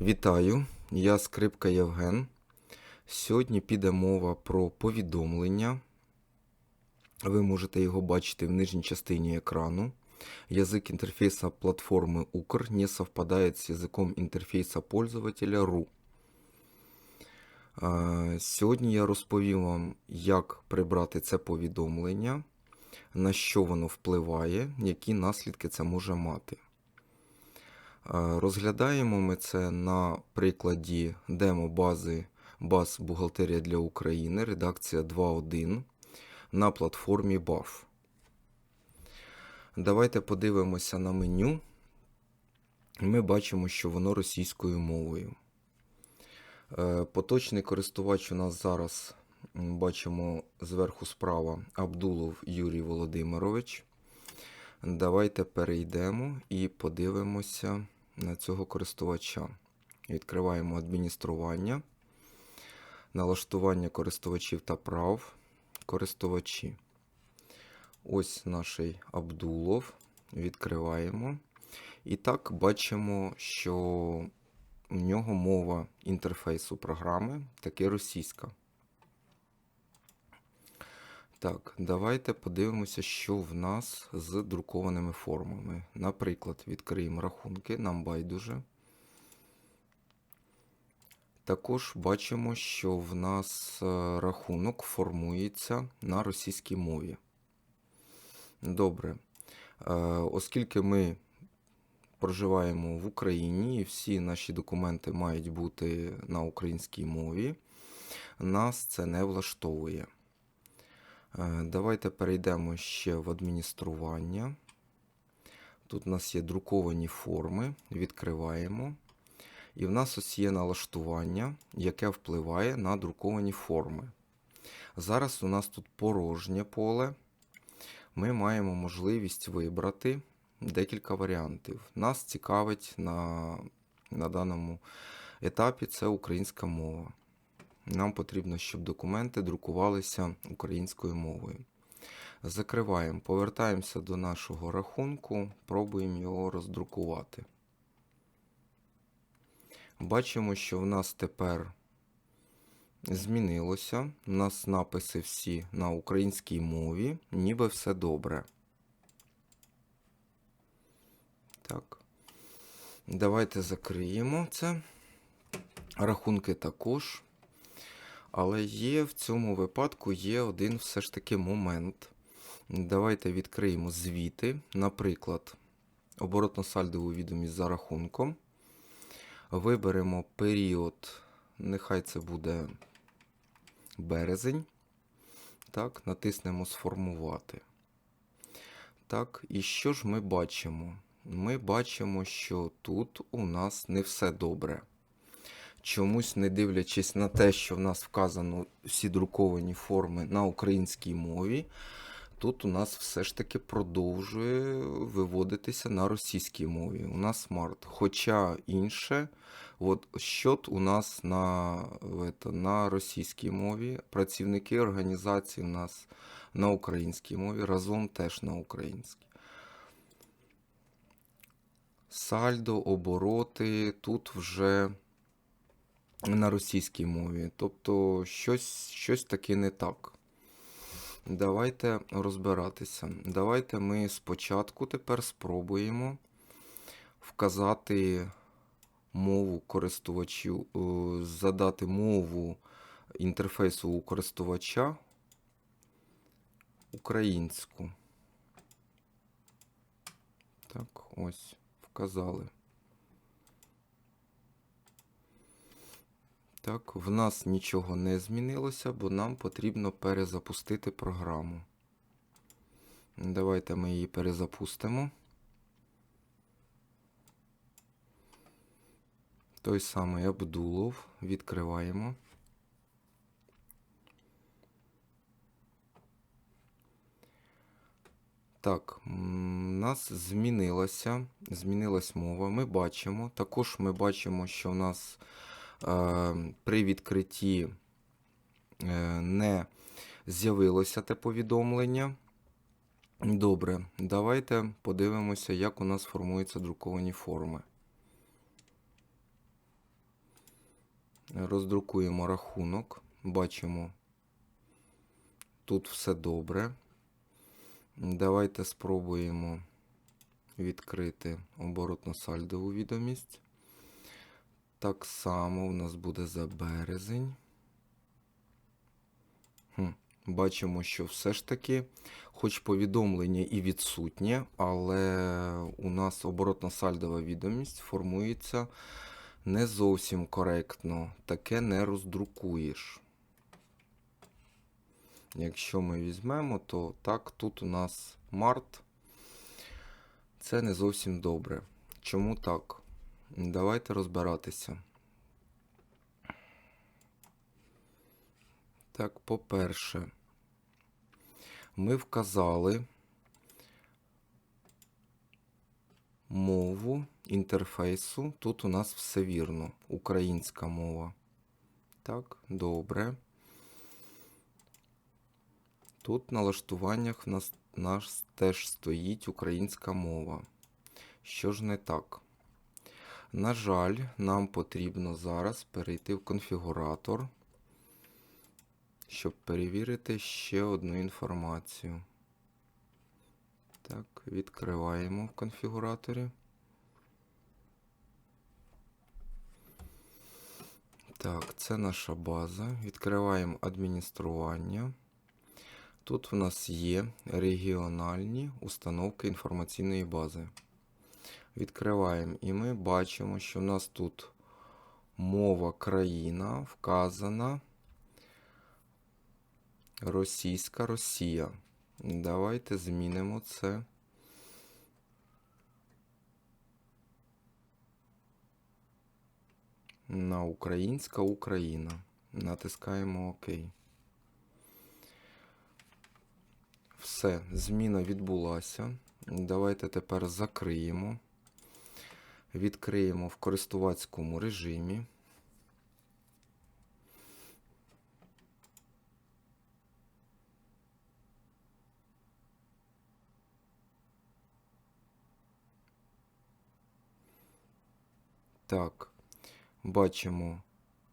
Вітаю, я Скрипка Євген. Сьогодні піде мова про повідомлення. Ви можете його бачити в нижній частині екрану. Язик інтерфейса платформи UCR не совпадает с язиком інтерфейса пользователя RU. Сьогодні я розповім вам, як прибрати це повідомлення, на що воно впливає, які наслідки це може мати. Розглядаємо ми це на прикладі демо-бази баз Бухгалтерія для України, редакція 2.1 на платформі BAF. Давайте подивимося на меню. Ми бачимо, що воно російською мовою. Е, Поточний користувач у нас зараз бачимо зверху справа Абдулов Юрій Володимирович. Давайте перейдемо і подивимося на цього користувача. Відкриваємо адміністрування, налаштування користувачів та прав, користувачі. Ось наш Абдулов. Відкриваємо. І так бачимо, що у нього мова інтерфейсу програми таки російська. Так, давайте подивимося, що в нас з друкованими формами. Наприклад, відкриємо рахунки, нам байдуже. Також бачимо, що в нас е, рахунок формується на російській мові. Добре. Е, Оскільки ми проживаємо в Україні і всі наші документи мають бути на українській мові, нас це не влаштовує. Е, Давайте перейдемо ще в адміністрування. Тут у нас є друковані форми, відкриваємо. І в нас ось є налаштування, яке впливає на друковані форми. Зараз у нас тут порожнє поле. Ми маємо можливість вибрати декілька варіантів. Нас цікавить на, на даному етапі це українська мова. Нам потрібно, щоб документи друкувалися українською мовою. Закриваємо, повертаємося до нашого рахунку, пробуємо його роздрукувати. Бачимо, що в нас тепер змінилося. У нас написи всі на українській мові, ніби все добре. Так. Давайте закриємо це. Рахунки також. Але є в цьому випадку є один все ж таки момент. Давайте відкриємо звіти. Наприклад, оборотно-сальдову відомість за рахунком. Виберемо період, нехай це буде березень. Так, натиснемо Сформувати. Так, і що ж ми бачимо? Ми бачимо, що тут у нас не все добре. Чомусь, не дивлячись на те, що в нас вказано всі друковані форми на українській мові, тут у нас все ж таки продовжує виводитися на російській мові. У нас смарт. Хоча інше, от счет у нас на, это, на російській мові, працівники організації у нас на українській мові, разом теж на українській. Сальдо, обороти, тут вже на російській мові. Тобто щось, щось таке не так. Давайте розбиратися. Давайте ми спочатку тепер спробуємо вказати мову користувачів, е, задати мову інтерфейсу у користувача українську. Так, ось, вказали. Так, в нас нічого не змінилося, бо нам потрібно перезапустити програму. Давайте ми її перезапустимо. Той самий Абдулов. Відкриваємо. Так, у нас змінилося, змінилась мова. Ми бачимо. Також ми бачимо, що в нас при відкритті е, не з'явилося те повідомлення. Добре, давайте подивимося, як у нас формуються друковані форми. Роздрукуємо рахунок. Бачимо, тут все добре. Давайте спробуємо відкрити оборотно-сальдову відомість. Так само у нас буде за березень. Хм. Бачимо, що все ж таки, хоч повідомлення і відсутнє, але у нас оборотно-сальдова відомість формується не зовсім коректно. Таке не роздрукуєш. Якщо ми візьмемо, то так, тут у нас март. Це не зовсім добре. Чому так? Давайте розбиратися. Так, по-перше, ми вказали мову інтерфейсу. Тут у нас все вірно. Українська мова. Так, добре. Тут в налаштуваннях в нас, нас теж стоїть українська мова. Що ж не так? На жаль, нам потрібно зараз перейти в конфігуратор, щоб перевірити ще одну інформацію. Так, відкриваємо в конфігураторі. Так, це наша база. Відкриваємо адміністрування. Тут в нас є регіональні установки інформаційної бази. Відкриваємо і ми бачимо, що в нас тут мова країна вказана Російська Росія. Давайте змінимо це. На Українська Україна. Натискаємо ОК. Все, зміна відбулася. Давайте тепер закриємо. Відкриємо в користувацькому режимі. Так, бачимо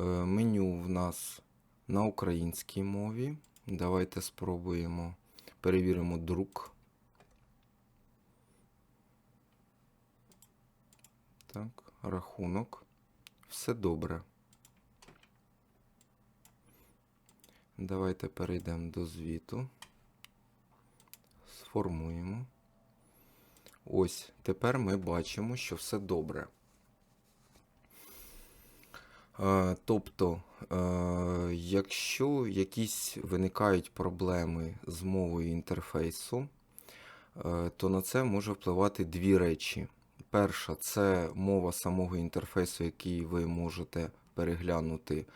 е, меню в нас на українській мові. Давайте спробуємо перевіримо друк. Так, рахунок. Все добре. Давайте перейдемо до звіту. Сформуємо. Ось, тепер ми бачимо, що все добре. Е, Тобто, е, якщо якісь виникають проблеми з мовою інтерфейсу, е, то на це може впливати дві речі. Перша це мова самого інтерфейсу, який ви можете переглянути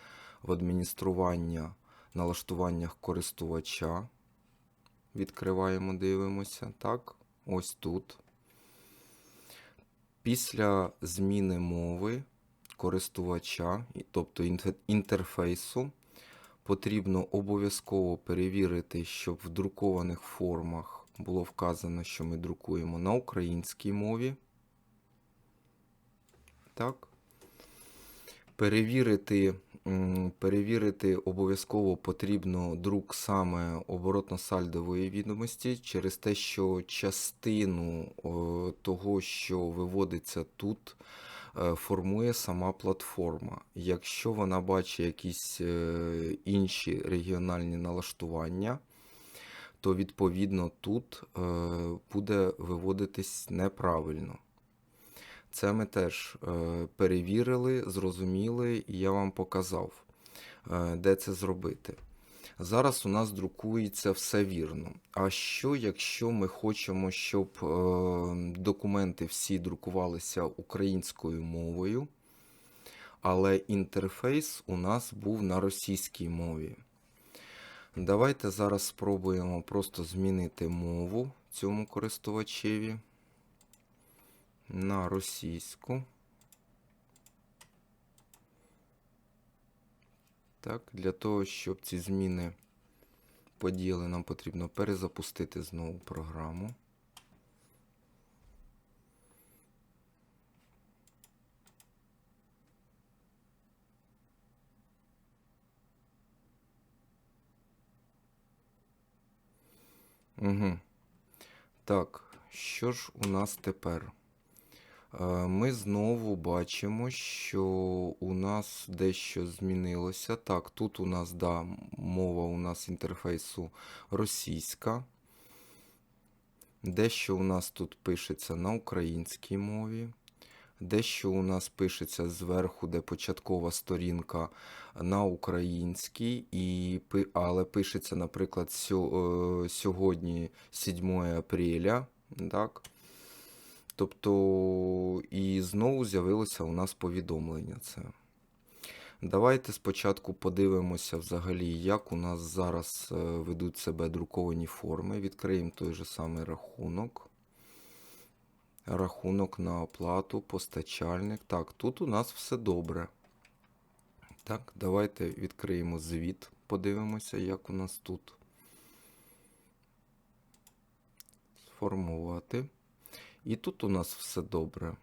в адміністрування налаштуваннях користувача. Відкриваємо, дивимося. Так, ось тут. Після зміни мови користувача, тобто інтерфейсу, потрібно обов'язково перевірити, щоб в друкованих формах було вказано, що ми друкуємо на українській мові. Так. Перевірити, перевірити обов'язково потрібно друк саме оборотно-сальдової відомості через те, що частину того, що виводиться тут, е, формує сама платформа. Якщо вона бачить якісь е, інші регіональні налаштування, то відповідно тут е, буде виводитись неправильно. Це ми теж е, перевірили, зрозуміли, і я вам показав, е, де це зробити. Зараз у нас друкується все вірно. А що, якщо ми хочемо, щоб е, документи всі друкувалися українською мовою, але інтерфейс у нас був на російській мові? Давайте зараз спробуємо просто змінити мову цьому користувачеві на російську. Так, Для того, щоб ці зміни подіяли, нам потрібно перезапустити знову програму. Угу. Так, що ж у нас тепер? Е, Ми знову бачимо, що у нас дещо змінилося. Так, тут у нас, да, мова у нас інтерфейсу російська. Дещо у нас тут пишеться на українській мові. Дещо у нас пишеться зверху, де початкова сторінка на українській, і, але пишеться, наприклад, е, сьогодні 7 апреля. Так? Тобто, і знову з'явилося у нас повідомлення. Це. Давайте спочатку подивимося взагалі, як у нас зараз е, ведуть себе друковані форми. Відкриємо той же самий рахунок. Рахунок на оплату, постачальник. Так, тут у нас все добре. Так, давайте відкриємо звіт, подивимося, як у нас тут. Сформувати. І тут у нас все добре.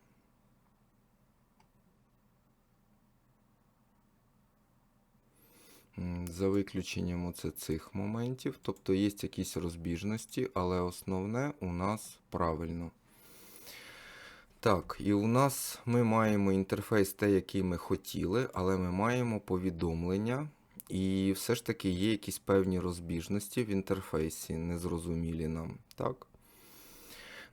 За виключенням оце цих моментів. Тобто є якісь розбіжності, але основне у нас правильно. Так, і у нас ми маємо інтерфейс те, який ми хотіли, але ми маємо повідомлення. І все ж таки є якісь певні розбіжності в інтерфейсі, незрозумілі нам. Так?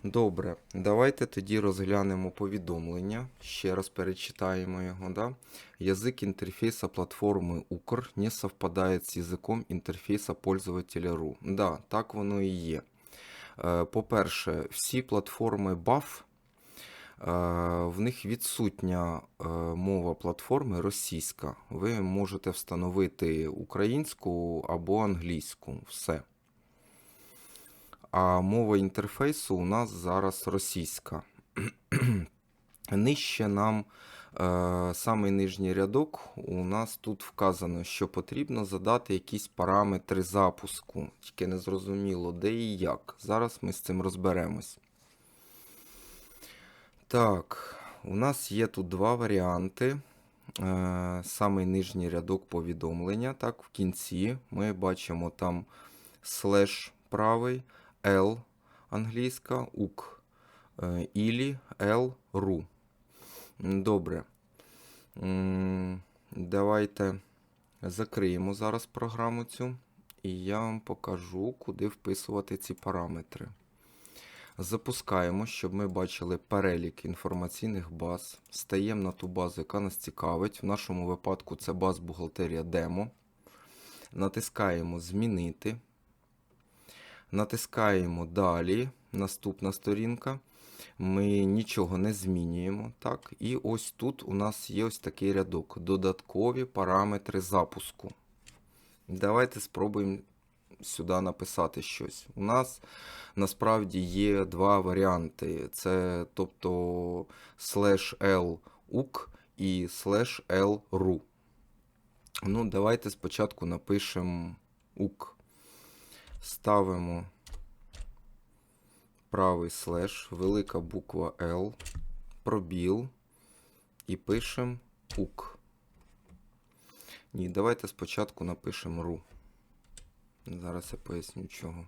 Добре, давайте тоді розглянемо повідомлення. Ще раз перечитаємо його. Да? Язик інтерфейса платформи Укр не совпадає з язиком інтерфейса пользователя RU. Да, так воно і є. Е, По-перше, всі платформи BAF, е, в них відсутня е, мова платформи російська. Ви можете встановити українську або англійську. Все. А мова інтерфейсу у нас зараз російська. Нижче нам е, самий нижній рядок. У нас тут вказано, що потрібно задати якісь параметри запуску. Тільки не зрозуміло, де і як. Зараз ми з цим розберемось. Так, у нас є тут два варіанти. Е, самий нижній рядок повідомлення. Так, в кінці ми бачимо там слеш правий. L англійська, УК, е, ілі, ру. Добре. Давайте закриємо зараз програму цю, і я вам покажу, куди вписувати ці параметри. Запускаємо, щоб ми бачили перелік інформаційних баз. Стаємо на ту базу, яка нас цікавить. В нашому випадку це баз бухгалтерія демо. Натискаємо Змінити. Натискаємо далі. Наступна сторінка. Ми нічого не змінюємо. Так? І ось тут у нас є ось такий рядок. Додаткові параметри запуску. Давайте спробуємо сюди написати щось. У нас насправді є два варіанти. Це тобто slash l uk і slash l ru. Ну, давайте спочатку напишемо uk. Ставимо правий слеш, велика буква L, пробіл і пишемо УК. Ні, давайте спочатку напишемо RU. Зараз я поясню чого.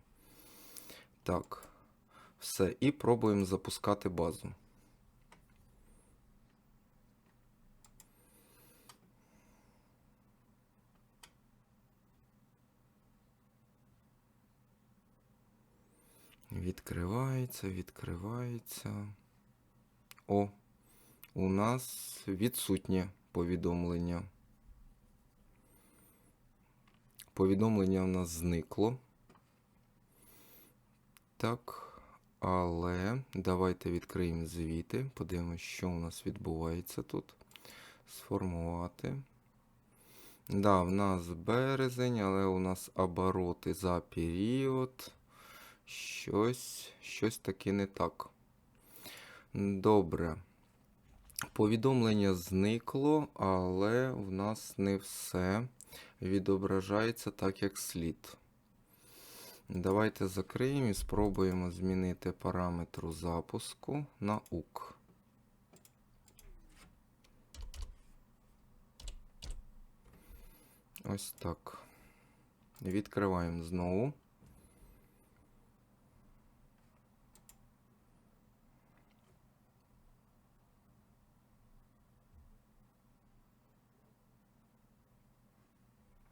Так, все. І пробуємо запускати базу. Відкривається, відкривається. О, у нас відсутнє повідомлення. Повідомлення у нас зникло. Так, але давайте відкриємо звіти. Подивимося, що у нас відбувається тут. Сформувати. Да, в нас березень, але у нас обороти за період. Щось, щось таки не так. Добре. Повідомлення зникло, але в нас не все відображається так, як слід. Давайте закриємо і спробуємо змінити параметру запуску на УК. Ось так. Відкриваємо знову.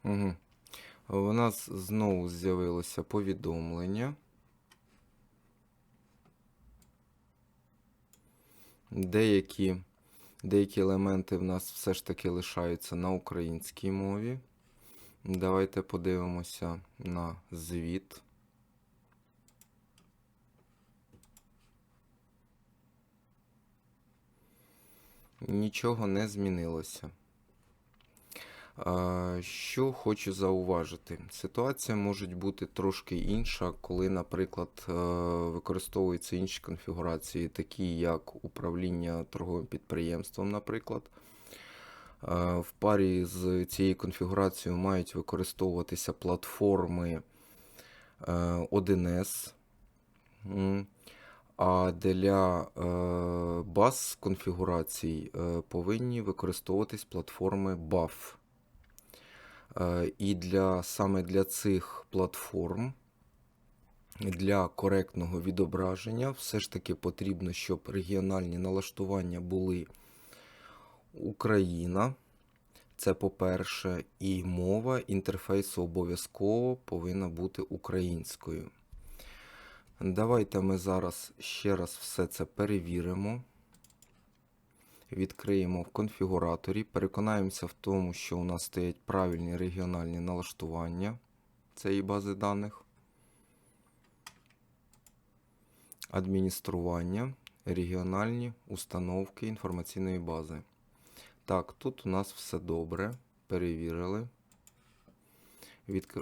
Угу. У нас знову з'явилося повідомлення. Деякі, деякі елементи в нас все ж таки лишаються на українській мові. Давайте подивимося на звіт. Нічого не змінилося. Що хочу зауважити, ситуація може бути трошки інша, коли, наприклад, е, використовуються інші конфігурації, такі як управління торговим підприємством, наприклад. Е, В парі з цією конфігурацією мають використовуватися платформи е, 1С. А для е, баз конфігурацій е, повинні використовуватись платформи BAF. Е, І для, саме для цих платформ, для коректного відображення, все ж таки потрібно, щоб регіональні налаштування були Україна. Це по-перше, і мова інтерфейсу обов'язково повинна бути українською. Давайте ми зараз ще раз все це перевіримо. Відкриємо в конфігураторі, переконаємося в тому, що у нас стоять правильні регіональні налаштування цієї бази даних. Адміністрування, регіональні установки інформаційної бази. Так, тут у нас все добре. Перевірили.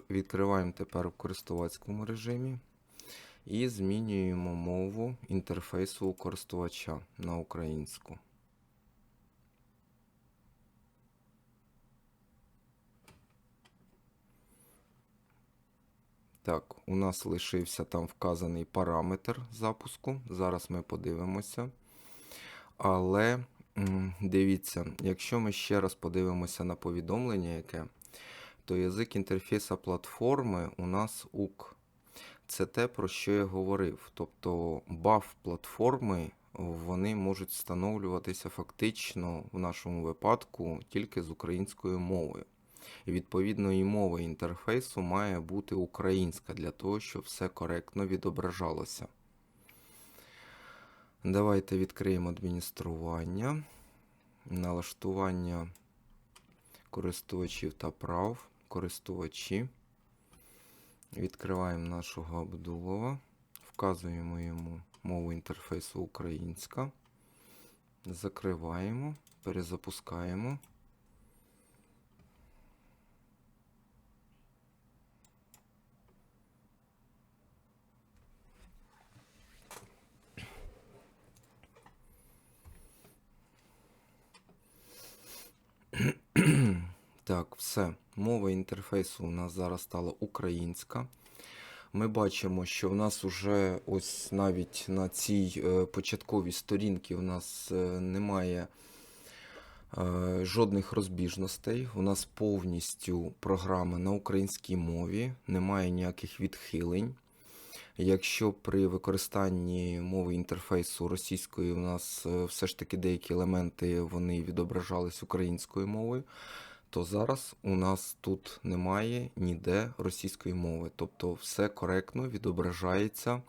Відкриваємо тепер в користувацькому режимі. І змінюємо мову інтерфейсу користувача на українську. Так, у нас лишився там вказаний параметр запуску. Зараз ми подивимося. Але дивіться, якщо ми ще раз подивимося на повідомлення, яке, то язик інтерфейса платформи у нас УК. Це те, про що я говорив. Тобто баф платформи вони можуть встановлюватися фактично в нашому випадку тільки з українською мовою. І відповідно і мова інтерфейсу має бути українська для того, щоб все коректно відображалося. Давайте відкриємо адміністрування, налаштування користувачів та прав, користувачі. Відкриваємо нашого Абдулова, вказуємо йому мову інтерфейсу українська, закриваємо, перезапускаємо. Так, все. Мова інтерфейсу у нас зараз стала українська. Ми бачимо, що в нас уже ось навіть на цій е, початковій сторінці у нас е, немає е, жодних розбіжностей. У нас повністю програма на українській мові, немає ніяких відхилень. Якщо при використанні мови інтерфейсу російської у нас все ж таки деякі елементи вони відображались українською мовою, то зараз у нас тут немає ніде російської мови. Тобто все коректно відображається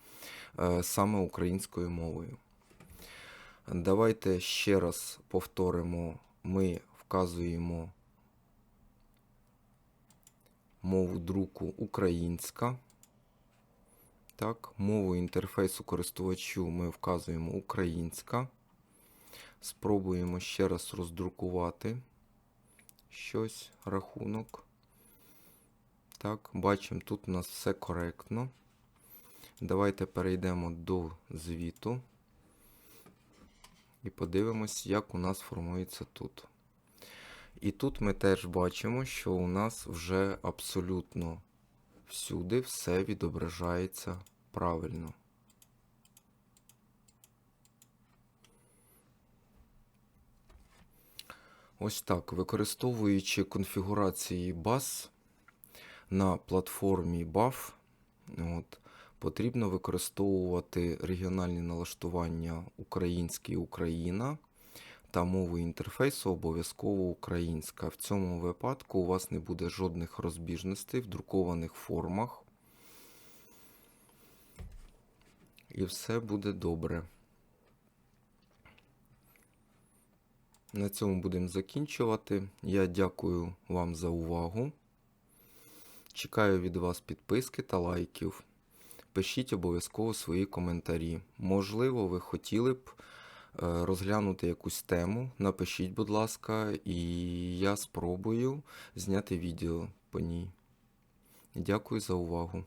е, саме українською мовою. Давайте ще раз повторимо, ми вказуємо мову друку українська. Так, мову інтерфейсу користувачу ми вказуємо українська. Спробуємо ще раз роздрукувати щось, рахунок. Так, бачимо, тут у нас все коректно. Давайте перейдемо до звіту і подивимось, як у нас формується тут. І тут ми теж бачимо, що у нас вже абсолютно всюди все відображається правильно. Ось так, використовуючи конфігурації баз на платформі BAF, от, потрібно використовувати регіональні налаштування український Україна та мовою інтерфейсу обов'язково українська. В цьому випадку у вас не буде жодних розбіжностей в друкованих формах. І все буде добре. На цьому будемо закінчувати. Я дякую вам за увагу. Чекаю від вас підписки та лайків. Пишіть обов'язково свої коментарі. Можливо, ви хотіли б е, розглянути якусь тему. Напишіть, будь ласка, і я спробую зняти відео по ній. Дякую за увагу.